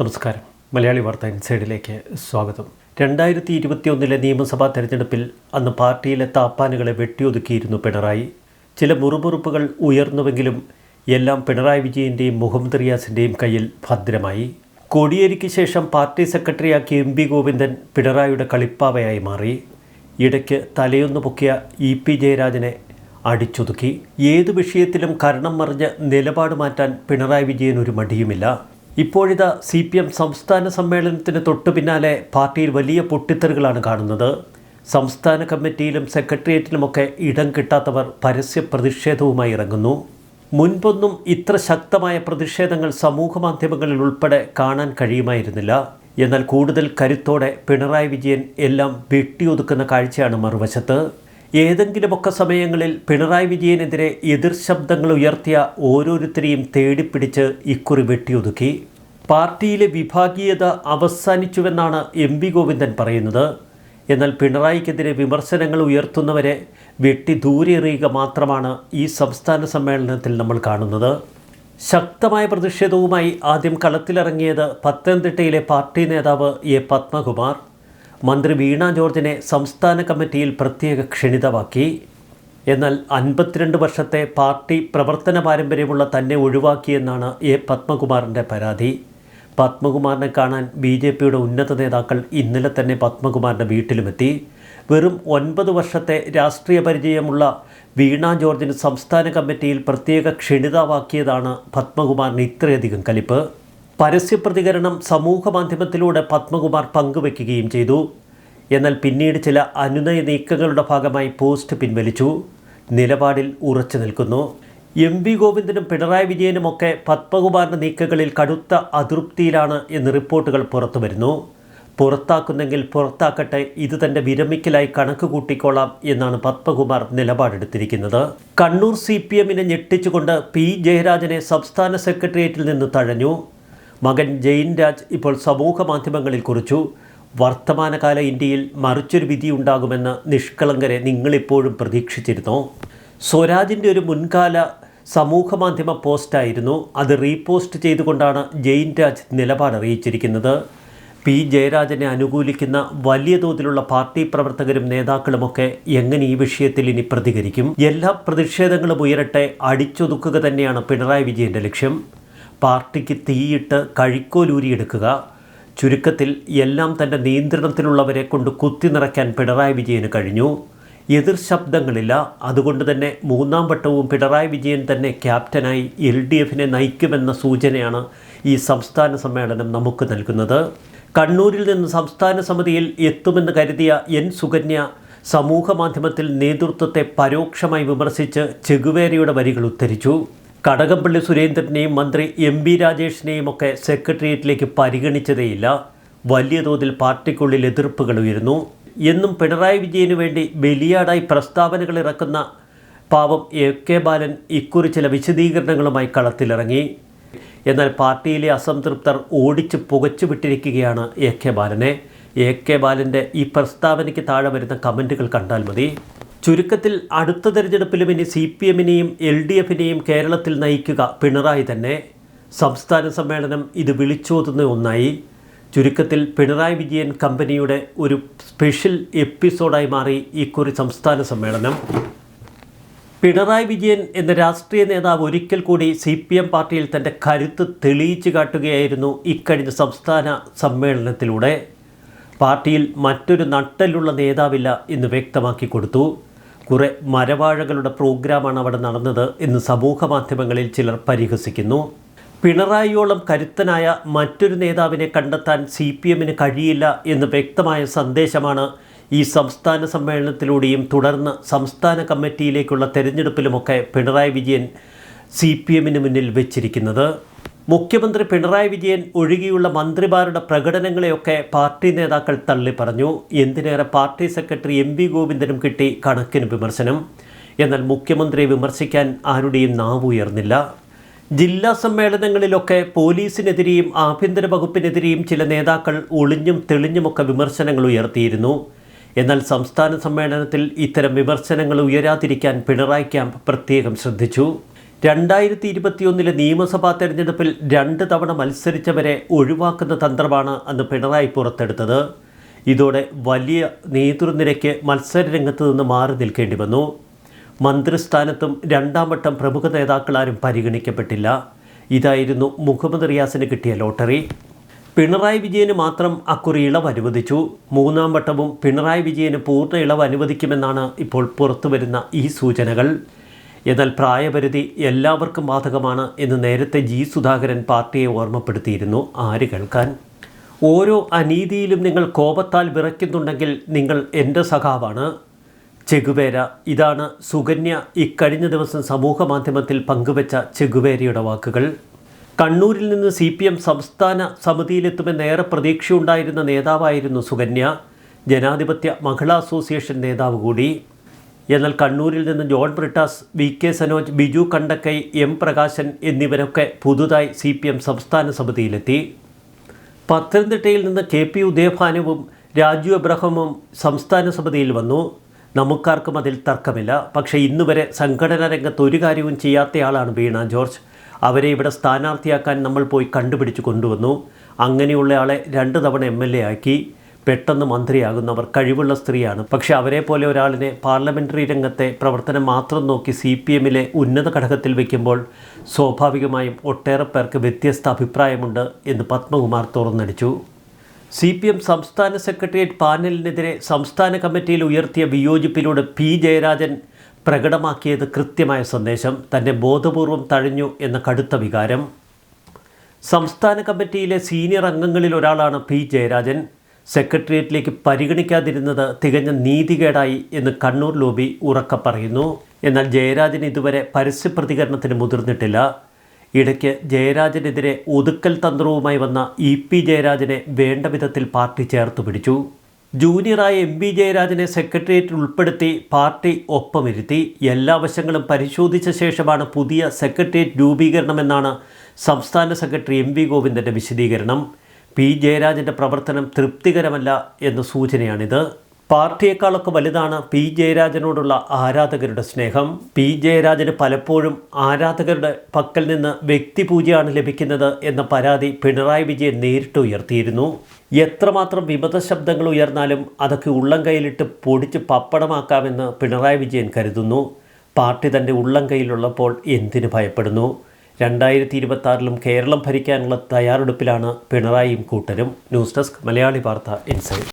നമസ്കാരം. മലയാളി വാർത്ത ഇൻസൈഡിലേക്ക് സ്വാഗതം. രണ്ടായിരത്തി ഇരുപത്തിയൊന്നിലെ നിയമസഭാ തെരഞ്ഞെടുപ്പിൽ അന്ന് പാർട്ടിയിലെ താപ്പാനുകളെ വെട്ടിയൊതുക്കിയിരുന്നു പിണറായി. ചില മുറുമുറുപ്പുകൾ ഉയർന്നുവെങ്കിലും എല്ലാം പിണറായി വിജയന്റെയും മുഹമ്മദ് റിയാസിന്റെയും കയ്യിൽ ഭദ്രമായി. കോടിയേരിക്ക് ശേഷം പാർട്ടി സെക്രട്ടറിയാക്കിയ എം പി ഗോവിന്ദൻ പിണറായിയുടെ കളിപ്പാവയായി മാറി. ഇടയ്ക്ക് തലയൊന്നു പൊക്കിയ ഇ പി ജയരാജനെ അടിച്ചൊതുക്കി. ഏതു വിഷയത്തിലും കരണം മറിഞ്ഞ് നിലപാട് മാറ്റാൻ പിണറായി വിജയൻ ഒരു മടിയുമില്ല. ഇപ്പോഴിതാ സി പി എം സംസ്ഥാന സമ്മേളനത്തിന് തൊട്ടു പിന്നാലെ പാർട്ടിയിൽ വലിയ പൊട്ടിത്തെറികളാണ് കാണുന്നത്. സംസ്ഥാന കമ്മിറ്റിയിലും സെക്രട്ടേറിയറ്റിലുമൊക്കെ ഇടം കിട്ടാത്തവർ പരസ്യ പ്രതിഷേധവുമായി ഇറങ്ങുന്നു. മുൻപൊന്നും ഇത്ര ശക്തമായ പ്രതിഷേധങ്ങൾ സമൂഹ മാധ്യമങ്ങളിൽ ഉൾപ്പെടെ കാണാൻ കഴിയുമായിരുന്നില്ല. എന്നാൽ കൂടുതൽ കരുത്തോടെ പിണറായി വിജയൻ എല്ലാം വെട്ടിയൊതുക്കുന്ന കാഴ്ചയാണ് മറുവശത്ത്. ഏതെങ്കിലുമൊക്കെ സമയങ്ങളിൽ പിണറായി വിജയനെതിരെ എതിർ ശബ്ദങ്ങൾ ഉയർത്തിയ ഓരോരുത്തരെയും തേടിപ്പിടിച്ച് ഇക്കുറി വെട്ടിയൊതുക്കി. പാർട്ടിയിലെ വിഭാഗീയത അവസാനിച്ചുവെന്നാണ് എം വി ഗോവിന്ദൻ പറയുന്നത്. എന്നാൽ പിണറായിക്കെതിരെ വിമർശനങ്ങൾ ഉയർത്തുന്നവരെ വെട്ടി ദൂരെ എറിയുക മാത്രമാണ് ഈ സംസ്ഥാന സമ്മേളനത്തിൽ നമ്മൾ കാണുന്നത്. ശക്തമായ പ്രതിഷേധവുമായി ആദ്യം കളത്തിലിറങ്ങിയത് പത്തനംതിട്ടയിലെ പാർട്ടി നേതാവ് എ പത്മകുമാർ. മന്ത്രി വീണ ജോർജിനെ സംസ്ഥാന കമ്മിറ്റിയിൽ പ്രത്യേക ക്ഷണിതമാക്കി. എന്നാൽ അൻപത്തിരണ്ട് വർഷത്തെ പാർട്ടി പ്രവർത്തന പാരമ്പര്യമുള്ള തന്നെ ഒഴിവാക്കിയെന്നാണ് എ പത്മകുമാറിന്റെ പരാതി. പത്മകുമാറിനെ കാണാൻ ബി ജെ പിയുടെ ഉന്നത നേതാക്കൾ ഇന്നലെ തന്നെ പത്മകുമാറിന്റെ വീട്ടിലുമെത്തി. വെറും ഒൻപത് വർഷത്തെ രാഷ്ട്രീയ പരിചയമുള്ള വീണ ജോർജിന് സംസ്ഥാന കമ്മിറ്റിയിൽ പ്രത്യേക ക്ഷണിതാവാക്കിയതാണ് പത്മകുമാറിന് ഇത്രയധികം കലിപ്പ്. പരസ്യ പ്രതികരണം സമൂഹ മാധ്യമത്തിലൂടെ പത്മകുമാർ പങ്കുവെക്കുകയും ചെയ്തു. എന്നാൽ പിന്നീട് ചില അനുനയ നീക്കങ്ങളുടെ ഭാഗമായി പോസ്റ്റ് പിൻവലിച്ചു. നിലപാടിൽ ഉറച്ചു നിൽക്കുന്നു. എം വി ഗോവിന്ദനും പിണറായി വിജയനുമൊക്കെ പത്മകുമാറിന്റെ നീക്കങ്ങളിൽ കടുത്ത അതൃപ്തിയിലാണ് എന്ന് റിപ്പോർട്ടുകൾ പുറത്തു വരുന്നു. പുറത്താക്കുന്നെങ്കിൽ പുറത്താക്കട്ടെ ഇത് തന്റെ വിരമിക്കലായി കണക്ക് കൂട്ടിക്കോളാം എന്നാണ് പത്മകുമാർ നിലപാടെടുത്തിരിക്കുന്നത്. കണ്ണൂർ സി പി എമ്മിനെ ഞെട്ടിച്ചുകൊണ്ട് പി ജയരാജനെ സംസ്ഥാന സെക്രട്ടേറിയറ്റിൽ നിന്ന് തഴഞ്ഞു. മകൻ ജയിൻ രാജ് ഇപ്പോൾ സമൂഹ മാധ്യമങ്ങളിൽ കുറിച്ചു. വർത്തമാനകാല ഇന്ത്യയിൽ മറിച്ചൊരു വിധി ഉണ്ടാകുമെന്ന് നിഷ്കളങ്കരെ നിങ്ങളിപ്പോഴും പ്രതീക്ഷിച്ചിരുന്നോ? സ്വരാജിന്റെ ഒരു മുൻകാല സമൂഹ മാധ്യമ പോസ്റ്റായിരുന്നു. അത് റീപോസ്റ്റ് ചെയ്തുകൊണ്ടാണ് ജയിൻ രാജ് നിലപാട് അറിയിച്ചിരിക്കുന്നത്. പി. ജയരാജനെ അനുകൂലിക്കുന്ന വലിയ തോതിലുള്ള പാർട്ടി പ്രവർത്തകരും നേതാക്കളുമൊക്കെ എങ്ങനെ ഈ വിഷയത്തിൽ ഇനി പ്രതികരിക്കും? എല്ലാ പ്രതിഷേധങ്ങളും ഉയരട്ടെ അടിച്ചൊതുക്കുക തന്നെയാണ് പിണറായി വിജയന്റെ ലക്ഷ്യം. പാർട്ടിക്ക് തീയിട്ട് കഴിക്കോലൂരി എടുക്കുക ചുരുക്കത്തിൽ എല്ലാം തന്റെ നിയന്ത്രണത്തിലുള്ളവരെ കൊണ്ട് കുത്തി നിറയ്ക്കാൻ പിണറായി വിജയന് കഴിഞ്ഞു. എതിർ ശബ്ദങ്ങളില്ല. അതുകൊണ്ട് തന്നെ മൂന്നാം വട്ടവും പിണറായി വിജയൻ തന്നെ ക്യാപ്റ്റനായി എൽ ഡി എഫിനെ നയിക്കുമെന്ന സൂചനയാണ് ഈ സംസ്ഥാന സമ്മേളനം നമുക്ക് നൽകുന്നത്. കണ്ണൂരിൽ നിന്ന് സംസ്ഥാന സമിതിയിൽ എത്തുമെന്ന് കരുതിയ എൻ സുകന്യ സമൂഹ മാധ്യമത്തിൽ നേതൃത്വത്തെ പരോക്ഷമായി വിമർശിച്ച് ചെഗുവേരയുടെ വരികൾ ഉദ്ധരിച്ചു. കടകംപള്ളി സുരേന്ദ്രനെയും മന്ത്രി എം ബി രാജേഷിനെയും ഒക്കെ സെക്രട്ടേറിയറ്റിലേക്ക് പരിഗണിച്ചതേയില്ല. വലിയ തോതിൽ പാർട്ടിക്കുള്ളിൽ എതിർപ്പുകൾ ഉയരുന്നു. എന്നും പിണറായി വിജയന് വേണ്ടി ബലിയാടായി പ്രസ്താവനകൾ ഇറക്കുന്ന പാവം എ കെ ബാലൻ ഇക്കുറി ചില വിശദീകരണങ്ങളുമായി കളത്തിലിറങ്ങി. എന്നാൽ പാർട്ടിയിലെ അസംതൃപ്തർ ഓടിച്ച് പുകച്ചു വിട്ടിരിക്കുകയാണ് എ കെ ബാലനെ. എ കെ ബാലന്റെ ഈ പ്രസ്താവനയ്ക്ക് താഴെ വരുന്ന കമന്റുകൾ കണ്ടാൽ മതി. ചുരുക്കത്തിൽ അടുത്ത തെരഞ്ഞെടുപ്പിലും ഇനി സി പി എമ്മിനെയും എൽ ഡി എഫിനെയും കേരളത്തിൽ നയിക്കുക പിണറായി തന്നെ. സംസ്ഥാന സമ്മേളനം ഇത് വിളിച്ചോതുന്ന ഒന്നായി. ചുരുക്കത്തിൽ പിണറായി വിജയൻ കമ്പനിയുടെ ഒരു സ്പെഷ്യൽ എപ്പിസോഡായി മാറി ഇക്കുറി സംസ്ഥാന സമ്മേളനം. പിണറായി വിജയൻ എന്ന രാഷ്ട്രീയ നേതാവ് ഒരിക്കൽ കൂടി സി പി എം പാർട്ടിയിൽ തന്റെ കരുത്ത് തെളിയിച്ചു കാട്ടുകയായിരുന്നു ഇക്കഴിഞ്ഞ സംസ്ഥാന സമ്മേളനത്തിലൂടെ. പാർട്ടിയിൽ മറ്റൊരു നട്ടലുള്ള നേതാവില്ല എന്ന് വ്യക്തമാക്കി കൊടുത്തു. കുറെ മരവാഴകളുടെ പ്രോഗ്രാമാണ് അവിടെ നടന്നത് എന്ന് സമൂഹ മാധ്യമങ്ങളിൽ ചിലർ പരിഹസിക്കുന്നു. പിണറായിയോളം കരുത്തനായ മറ്റൊരു നേതാവിനെ കണ്ടെത്താൻ സി പി എമ്മിന് കഴിയില്ല എന്ന് വ്യക്തമായ സന്ദേശമാണ് ഈ സംസ്ഥാന സമ്മേളനത്തിലൂടെയും തുടർന്ന് സംസ്ഥാന കമ്മിറ്റിയിലേക്കുള്ള തെരഞ്ഞെടുപ്പിലുമൊക്കെ പിണറായി വിജയൻ സി പി എമ്മിന് മുന്നിൽ വെച്ചിരിക്കുന്നത്. മുഖ്യമന്ത്രി പിണറായി വിജയൻ ഒഴികെയുള്ള മന്ത്രിമാരുടെ പ്രകടനങ്ങളെയൊക്കെ പാർട്ടി നേതാക്കൾ തള്ളി പറഞ്ഞു എന്തിനേറെ പാർട്ടി സെക്രട്ടറി എം വി ഗോവിന്ദനും കിട്ടി കണക്കിന് വിമർശനം. എന്നാൽ മുഖ്യമന്ത്രിയെ വിമർശിക്കാൻ ആരുടെയും നാവ് ഉയർന്നില്ല ജില്ലാ സമ്മേളനങ്ങളിലൊക്കെ പോലീസിനെതിരെയും ആഭ്യന്തര വകുപ്പിനെതിരെയും ചില നേതാക്കൾ ഒളിഞ്ഞും തെളിഞ്ഞുമൊക്കെ വിമർശനങ്ങൾ ഉയർത്തിയിരുന്നു. എന്നാൽ സംസ്ഥാന സമ്മേളനത്തിൽ ഇത്തരം വിമർശനങ്ങൾ ഉയരാതിരിക്കാൻ പിണറായി ക്യാമ്പ് പ്രത്യേകം ശ്രദ്ധിച്ചു. രണ്ടായിരത്തി ഇരുപത്തിയൊന്നിലെ നിയമസഭാ തെരഞ്ഞെടുപ്പിൽ രണ്ട് തവണ മത്സരിച്ചവരെ ഒഴിവാക്കുന്ന തന്ത്രമാണ് അന്ന് പിണറായി പുറത്തെടുത്തത്. ഇതോടെ വലിയ നേതൃനിരയ്ക്ക് മത്സര രംഗത്ത് നിന്ന് മാറി നിൽക്കേണ്ടി വന്നു. മന്ത്രിസ്ഥാനത്തും രണ്ടാം വട്ടം പ്രമുഖ നേതാക്കളാരും പരിഗണിക്കപ്പെട്ടില്ല. ഇതായിരുന്നു മുഹമ്മദ് റിയാസിന് കിട്ടിയ ലോട്ടറി. പിണറായി വിജയന് മാത്രം അക്കുറി ഇളവ് അനുവദിച്ചു. മൂന്നാം വട്ടവും പിണറായി വിജയന് പൂർണ ഇളവ് അനുവദിക്കുമെന്നാണ് ഇപ്പോൾ പുറത്തുവരുന്ന ഈ സൂചനകൾ. എന്നാൽ പ്രായപരിധി എല്ലാവർക്കും ബാധകമാണ് എന്ന് നേരത്തെ ജി സുധാകരൻ പാർട്ടിയെ ഓർമ്മപ്പെടുത്തിയിരുന്നു. ആര് കേൾക്കാൻ? ഓരോ അനീതിയിലും നിങ്ങൾ കോപത്താൽ വിറയ്ക്കുന്നുണ്ടെങ്കിൽ നിങ്ങൾ എന്റെ സഖാവാണ്. ചെഗുവേര ഇതാണ് സുകന്യ ഇക്കഴിഞ്ഞ ദിവസം സമൂഹ മാധ്യമത്തിൽ പങ്കുവച്ച ചെഗുവേരയുടെ വാക്കുകൾ. കണ്ണൂരിൽ നിന്ന് സി പി എം സംസ്ഥാന സമിതിയിലെത്തുമെന്ന് ഏറെ പ്രതീക്ഷയുണ്ടായിരുന്ന നേതാവായിരുന്നു സുകന്യ. ജനാധിപത്യ മഹിളാ അസോസിയേഷൻ നേതാവ് കൂടി. എന്നാൽ കണ്ണൂരിൽ നിന്ന് John Brittas V K Sanoj Biju Kandakkai M Prakashan എന്നിവരൊക്കെ പുതുതായി സി പി എം സംസ്ഥാന സമിതിയിലെത്തി. പത്തനംതിട്ടയിൽ നിന്ന് കെ പി ഉദയഭാനുവും രാജു എബ്രഹമും സംസ്ഥാന സമിതിയിൽ വന്നു. നമുക്കാർക്കും അതിൽ തർക്കമില്ല. പക്ഷേ ഇന്നുവരെ സംഘടനാ രംഗത്ത് ഒരു കാര്യവും ചെയ്യാത്തയാളാണ് വീണ ജോർജ്. അവരെ ഇവിടെ സ്ഥാനാർത്ഥിയാക്കാൻ നമ്മൾ പോയി കണ്ടുപിടിച്ച് കൊണ്ടുവന്നു. അങ്ങനെയുള്ളയാളെ രണ്ട് തവണ എം എൽ എ ആക്കി. പെട്ടെന്ന് മന്ത്രിയാകുന്നവർ കഴിവുള്ള സ്ത്രീയാണ്. പക്ഷേ അവരെ പോലെ ഒരാളിനെ പാർലമെന്ററി രംഗത്തെ പ്രവർത്തനം മാത്രം നോക്കി സി പി എമ്മിലെ ഉന്നത ഘടകത്തിൽ വയ്ക്കുമ്പോൾ സ്വാഭാവികമായും ഒട്ടേറെ പേർക്ക് വ്യത്യസ്ത അഭിപ്രായമുണ്ട് എന്ന് പത്മകുമാർ തുറന്നടിച്ചു. സി പി എം സംസ്ഥാന സെക്രട്ടേറിയറ്റ് പാനലിനെതിരെ സംസ്ഥാന കമ്മിറ്റിയിൽ ഉയർത്തിയ വിയോജിപ്പിലൂടെ പി ജയരാജൻ പ്രകടമാക്കിയത് കൃത്യമായ സന്ദേശം. തന്റെ ബോധപൂർവം തഴഞ്ഞു എന്ന കടുത്ത വികാരം. സംസ്ഥാന കമ്മിറ്റിയിലെ സീനിയർ അംഗങ്ങളിൽ ഒരാളാണ് പി ജയരാജൻ. സെക്രട്ടേറിയറ്റിലേക്ക് പരിഗണിക്കാതിരുന്നത് തികഞ്ഞ നീതികേടായി എന്ന് കണ്ണൂർ ലോബി ഉറക്ക പറയുന്നു. എന്നാൽ ജയരാജൻ ഇതുവരെ പരസ്യ പ്രതികരണത്തിന് മുതിർന്നിട്ടില്ല. ഇടയ്ക്ക് ജയരാജനെതിരെ ഒതുക്കൽ തന്ത്രവുമായി വന്ന ഇ പി ജയരാജനെ വേണ്ട വിധത്തിൽ പാർട്ടി ചേർത്ത് പിടിച്ചു. ജൂനിയറായ എം പി ജയരാജനെ സെക്രട്ടേറിയറ്റിൽ ഉൾപ്പെടുത്തി പാർട്ടി ഒപ്പമിരുത്തി. എല്ലാ വശങ്ങളും പരിശോധിച്ച ശേഷമാണ് പുതിയ സെക്രട്ടേറിയറ്റ് രൂപീകരണമെന്നാണ് സംസ്ഥാന സെക്രട്ടറി എം വി ഗോവിന്ദന്റെ വിശദീകരണം. പി. ജയരാജന്റെ പ്രവർത്തനം തൃപ്തികരമല്ല എന്ന സൂചനയാണിത്. പാർട്ടിയേക്കാളൊക്കെ വലുതാണ് പി. ജയരാജനോടുള്ള ആരാധകരുടെ സ്നേഹം. പി. ജയരാജന് പലപ്പോഴും ആരാധകരുടെ പക്കൽ നിന്ന് വ്യക്തിപൂജയാണ് ലഭിക്കുന്നത് എന്ന പരാതി പിണറായി വിജയൻ നേരിട്ട് ഉയർത്തിയിരുന്നു. എത്രമാത്രം വിമത ശബ്ദങ്ങൾ ഉയർന്നാലും അതൊക്കെ ഉള്ളം കയ്യിലിട്ട് പൊടിച്ച് പപ്പടമാക്കാമെന്ന് പിണറായി വിജയൻ കരുതുന്നു. പാർട്ടി തന്റെ ഉള്ളം കയ്യിലുള്ളപ്പോൾ എന്തിനു ഭയപ്പെടുന്നു? രണ്ടായിരത്തി ഇരുപത്തി കേരളം ഭരിക്കാനുള്ള തയ്യാറെടുപ്പിലാണ് പിണറായിയും കൂട്ടരും. ന്യൂസ് ഡെസ്ക് മലയാളി വാർത്ത ഇൻസൈഡ്